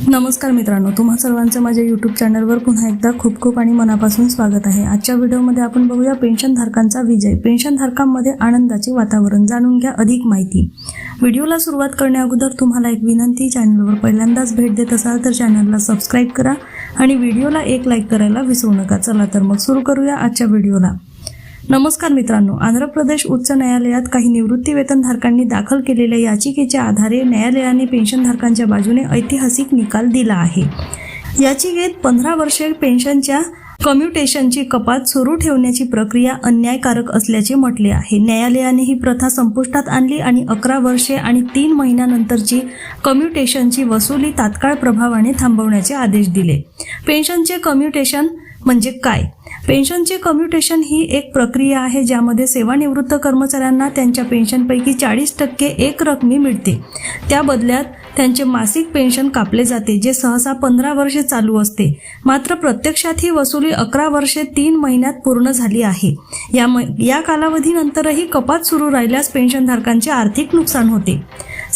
नमस्कार मित्रांनो तुम्हा सर्वांचं माझ्या यूट्यूब चॅनलवर पुन्हा एकदा खूप खूप आणि मनापासून स्वागत आहे. आजच्या व्हिडिओमध्ये आपण बघूया पेन्शनधारकांचा विजय. पेन्शनधारकांमध्ये आनंदाचे वातावरण जाणून घ्या अधिक माहिती. व्हिडिओला सुरुवात करण्याअगोदर तुम्हाला एक विनंती चॅनलवर पहिल्यांदाच भेट देत असाल तर चॅनलला सबस्क्राईब करा आणि व्हिडिओला एक लाईक करायला विसरू नका. चला तर मग सुरू करूया आजच्या व्हिडिओला. नमस्कार मित्रांनो आंध्र प्रदेश उच्च न्यायालयात काही निवृत्ती वेतनधारकांनी दाखल केलेल्या याचिकेच्या आधारे न्यायालयाने पेन्शनधारकांच्या बाजूने ऐतिहासिक निकाल दिला आहे. याचिकेत पंधरा वर्षे पेन्शनच्या कम्युटेशनची कपात सुरू ठेवण्याची प्रक्रिया अन्यायकारक असल्याचे म्हटले आहे. न्यायालयाने ही प्रथा संपुष्टात आणली आणि अकरा वर्षे आणि तीन महिन्यानंतरची कम्युटेशनची वसुली तात्काळ प्रभावाने थांबवण्याचे आदेश दिले. पेन्शनचे कम्युटेशन म्हणजे काय? पेन्शनचे कम्युटेशन ही एक प्रक्रिया आहे ज्यामध्ये सेवानिवृत्त कर्मचाऱ्यांना त्यांच्या पेन्शनपैकी चाळीस टक्के एक रकमी मिळते. त्या बदल्यात त्यांचे मासिक पेन्शन कापले जाते जे सहसा पंधरा वर्षे चालू असते. मात्र प्रत्यक्षात ही वसुली अकरा वर्षे तीन महिन्यात पूर्ण झाली आहे. या म- या कालावधीनंतरही कपात सुरू राहिल्यास पेन्शनधारकांचे आर्थिक नुकसान होते.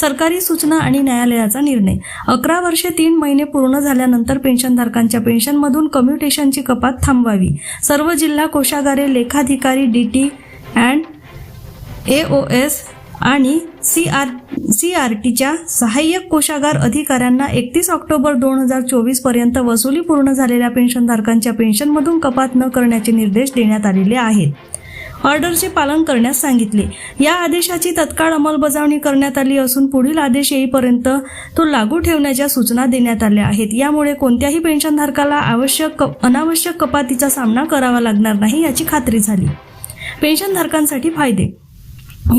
सरकारी सूचना आणि न्यायालयाचा निर्णय. अकरा वर्षे तीन महिने पूर्ण झाल्यानंतर पेन्शनधारकांच्या पेन्शनमधून कम्युटेशनची कपात थांबवावी. सर्व जिल्हा कोषागारे लेखाधिकारी D T and A O S आणि सी आर सी आर टीच्या सहाय्यक कोषागार अधिकाऱ्यांना एकतीस ऑक्टोबर दोन हजार चोवीसपर्यंत वसुली पूर्ण झालेल्या पेन्शनधारकांच्या पेन्शनमधून कपात न करण्याचे निर्देश देण्यात आलेले आहेत. ऑर्डरचे पालन करण्यास सांगितले. या आदेशाची तत्काळ अंमलबजावणी करण्यात आली असून पुढील आदेश येईपर्यंत तो लागू ठेवण्याच्या सूचना देण्यात आल्या आहेत. यामुळे कोणत्याही पेन्शनधारकाला आवश्यक अनावश्यक कपातीचा सामना करावा लागणार नाही याची खात्री झाली. पेन्शनधारकांसाठी फायदे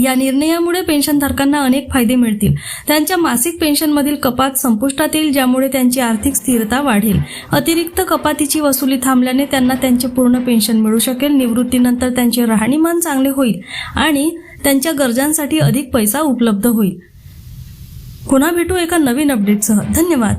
या निर्णयामुळे पेन्शनधारकांना अनेक फायदे मिळतील. त्यांच्या मासिक पेन्शनमधील कपात संपुष्टात येईल ज्यामुळे त्यांची आर्थिक स्थिरता वाढेल. अतिरिक्त कपातीची वसुली थांबल्याने त्यांना त्यांचे पूर्ण पेन्शन मिळू शकेल निवृत्तीनंतर त्यांचे राहणीमान चांगले होईल आणि त्यांच्या गरजांसाठी अधिक पैसा उपलब्ध होईल. पुन्हा भेटू एका नवीन अपडेटसह धन्यवाद.